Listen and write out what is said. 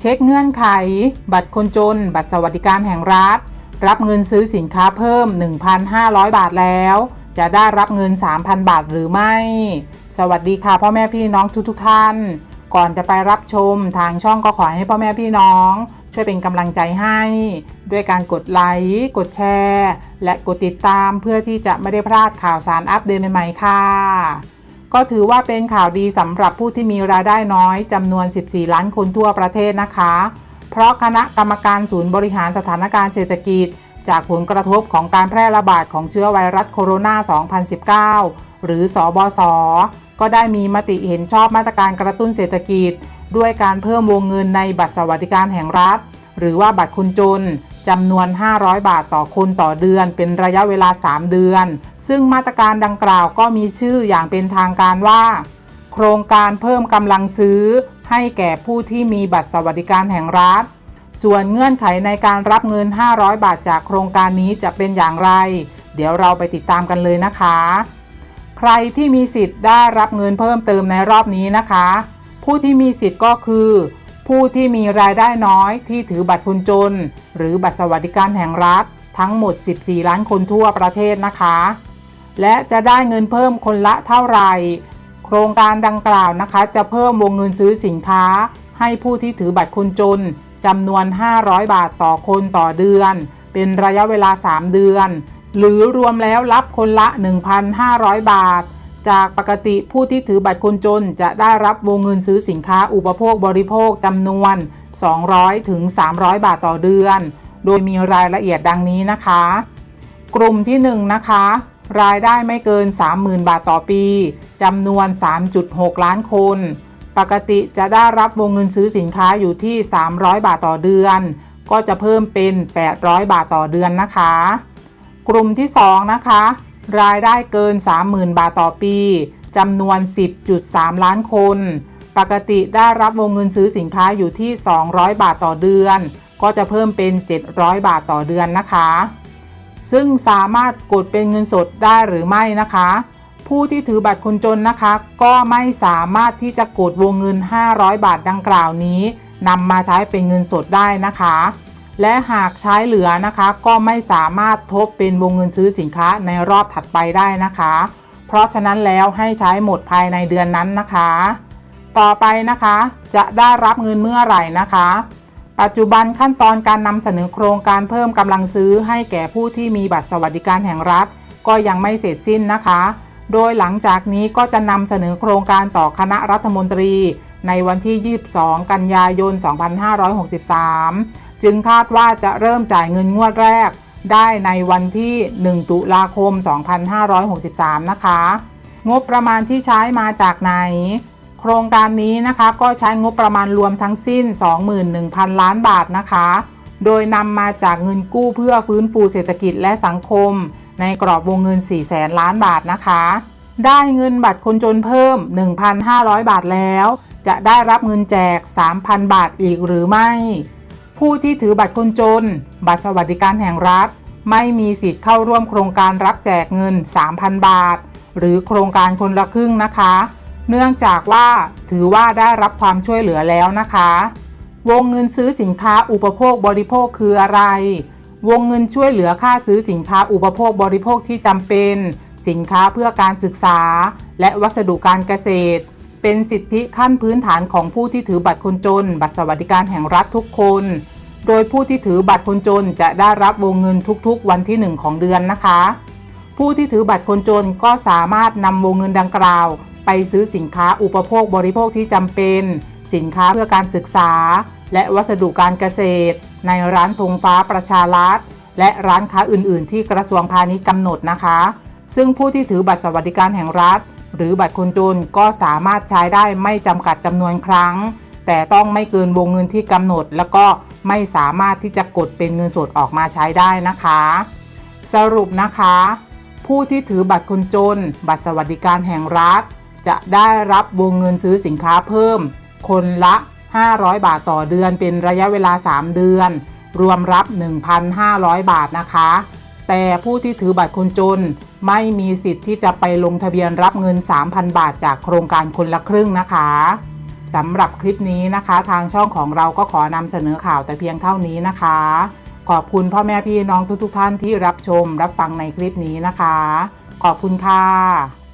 เช็คเงื่อนไข บัตรคนจน บัตรสวัสดิการแห่งรัฐ รับเงินซื้อสินค้าเพิ่ม 1,500 บาทแล้ว จะได้รับเงิน 3,000 บาทหรือไม่ สวัสดีค่ะพ่อแม่พี่น้องทุกทท่าน ก่อนจะไปรับชมทางช่องก็ขอให้พ่อแม่พี่น้อง ช่วยเป็นกำลังใจให้ ด้วยการกดไลค์กดแชร์ และกดติดตามเพื่อที่จะไม่ได้พลาดข่าวสารอัปเดตใหม่ๆค่ะ ก็ถือว่าเป็นข่าวดีสำหรับผู้ที่มีรายได้น้อยจำนวน 14 ล้านคนทั่วประเทศนะคะ เพราะคณะกรรมการศูนย์บริหารสถานการณ์เศรษฐกิจ จากผลกระทบของการแพร่ระบาดของเชื้อไวรัสโคโรนา 2019 หรือสอบศก็ได้มีมติเห็นชอบมาตรการกระตุ้นเศรษฐกิจ ด้วยการเพิ่มวงเงินในบัตรสวัสดิการแห่งรัฐ หรือว่าบัตรคนจน จำนวน 500 บาทต่อคนต่อเดือน เป็นระยะเวลา 3 เดือน ซึ่งมาตรการดังกล่าวก็มีชื่ออย่างเป็นทางการว่า โครงการเพิ่มกำลังซื้อ ให้แก่ผู้ที่มีบัตรสวัสดิการแห่งรัฐ ส่วนเงื่อนไขในการรับเงิน 500 บาทจากโครงการนี้จะเป็นอย่างไร เดี๋ยวเราไปติดตามกันเลยนะคะ ใครที่มีสิทธิ์ได้รับเงินเพิ่มเติมในรอบนี้นะคะ ผู้ที่มีสิทธิ์ก็คือ ผู้ที่มีรายได้น้อยที่ถือบัตรคนจน หรือบัตรสวัสดิการแห่งรัฐ ทั้งหมด 14 ล้านคนทั่วประเทศนะคะ และจะได้เงินเพิ่มคนละเท่าไหร่ โครงการดังกล่าวนะคะ จะเพิ่มวงเงินซื้อสินค้า ให้ผู้ที่ถือบัตรคนจนจำนวน 500 บาทต่อคนต่อเดือน เป็นระยะเวลา 3 เดือน หรือรวมแล้วรับคนละ 1,500 บาท จากปกติผู้ที่ถือบัตรคนจนจะได้รับวงเงินซื้อสินค้าอุปโภคบริโภคจำนวน 200 ถึง 300 บาทต่อเดือน โดยมีรายละเอียดดังนี้นะคะ กลุ่มที่ 1 นะคะ รายได้ไม่เกิน 30,000 บาทต่อปีจำนวน 3.6 ล้านคน ปกติจะได้รับวงเงินซื้อสินค้าอยู่ที่ 300 บาทต่อเดือน ก็จะเพิ่มเป็น 800 บาทต่อเดือนนะคะ กลุ่มที่ 2 นะคะ รายได้เกิน 30,000 บาทต่อปีจำนวน 10.3 ล้านคน ปกติได้รับวงเงินซื้อสินค้าอยู่ที่ 200 บาทต่อเดือน ก็จะเพิ่มเป็น 700 บาทต่อเดือนนะคะ ซึ่งสามารถกดเป็นเงินสดได้หรือไม่นะคะ ผู้ที่ถือบัตรคนจนนะคะ ก็ไม่สามารถที่จะกดวงเงิน 500 บาทดังกล่าวนี้นำมาใช้เป็นเงินสดได้นะคะ และหากใช้เหลือนะคะก็ไม่สามารถทบเป็นวงเงินซื้อสินค้าในรอบถัดไปได้นะคะ เพราะฉะนั้นแล้วให้ใช้หมดภายในเดือนนั้นนะคะ ต่อไปนะคะจะได้รับเงินเมื่อไหร่นะคะ ปัจจุบันขั้นตอนการนำเสนอโครงการเพิ่มกำลังซื้อให้แก่ผู้ที่มีบัตรสวัสดิการแห่งรัฐ ก็ยังไม่เสร็จสิ้นนะคะ โดยหลังจากนี้ก็จะนำเสนอโครงการต่อคณะรัฐมนตรี ในวันที่ 22 กันยายน 2563 จึงคาดว่าจะเริ่มจ่ายเงินงวดแรก ได้ในวันที่ 1 ตุลาคม 2563 นะคะ งบประมาณที่ใช้มาจากไหน โครงการนี้นะคะก็ใช้งบประมาณรวมทั้งสิ้น 21,000 ล้านบาทนะคะ โดยนำมาจากเงินกู้เพื่อฟื้นฟูเศรษฐกิจและสังคม ในกรอบวงเงิน4แสนล้านบาทนะคะ ได้เงินบัตรคนจนเพิ่ม 1,500 บาทแล้วจะได้รับเงินแจก 3,000 บาทอีกหรือไม่ ผู้ที่ถือบัตรคนจน บัตรสวัสดิการแห่งรัฐ ไม่มีสิทธิ์เข้าร่วมโครงการรับแจกเงิน 3,000 บาท หรือโครงการคนละครึ่งนะคะ เนื่องจากว่าถือว่าได้รับความช่วยเหลือแล้วนะคะ วงเงินซื้อสินค้าอุปโภคบริโภคคืออะไร วงเงินช่วยเหลือค่าซื้อสินค้าอุปโภคบริโภคที่จำเป็น สินค้าเพื่อการศึกษา และวัสดุการเกษตร เป็นสิทธิขั้นพื้นฐานของผู้ที่ถือบัตรคนจน บัตรสวัสดิการแห่งรัฐทุกคน โดยผู้ที่ถือบัตรคนจนจะได้รับวงเงินทุกๆ วันที่ 1 ของเดือนนะคะ ผู้ที่ถือบัตรคนจนก็สามารถนำวงเงินดังกล่าว ไปซื้อสินค้าอุปโภคบริโภคที่จำเป็น สินค้าเพื่อการศึกษา และวัสดุการเกษตร ในร้านธงฟ้าประชารัฐและร้านค้าอื่น ๆ ที่กระทรวงพาณิชย์กำหนดนะคะ ซึ่งผู้ที่ถือบัตรสวัสดิการแห่งรัฐ หรือบัตรคนจนก็สามารถใช้ได้ไม่จำกัดจำนวนครั้ง แต่ต้องไม่เกินวงเงินที่กำหนด แล้วก็ไม่สามารถที่จะกดเป็นเงินสดออกมาใช้ได้นะคะ สรุปนะคะ ผู้ที่ถือบัตรคนจน บัตรสวัสดิการแห่งรัฐ จะได้รับวงเงินซื้อสินค้าเพิ่ม คนละ 500 บาทต่อเดือนเป็นระยะเวลา 3 เดือน รวมรับ 1,500 บาทนะคะ แต่ผู้ที่ถือบัตรคนจน ไม่มีสิทธิ์ที่จะไปลงทะเบียนรับเงิน 3,000 บาทจากโครงการคนละครึ่งนะคะสำหรับคลิปนี้นะคะ ทางช่องของเราก็ขอนำเสนอข่าวแต่เพียงเท่านี้นะคะ ขอบคุณพ่อแม่พี่น้องทุกๆท่านที่รับชมรับฟังในคลิปนี้นะคะ ขอบคุณค่ะ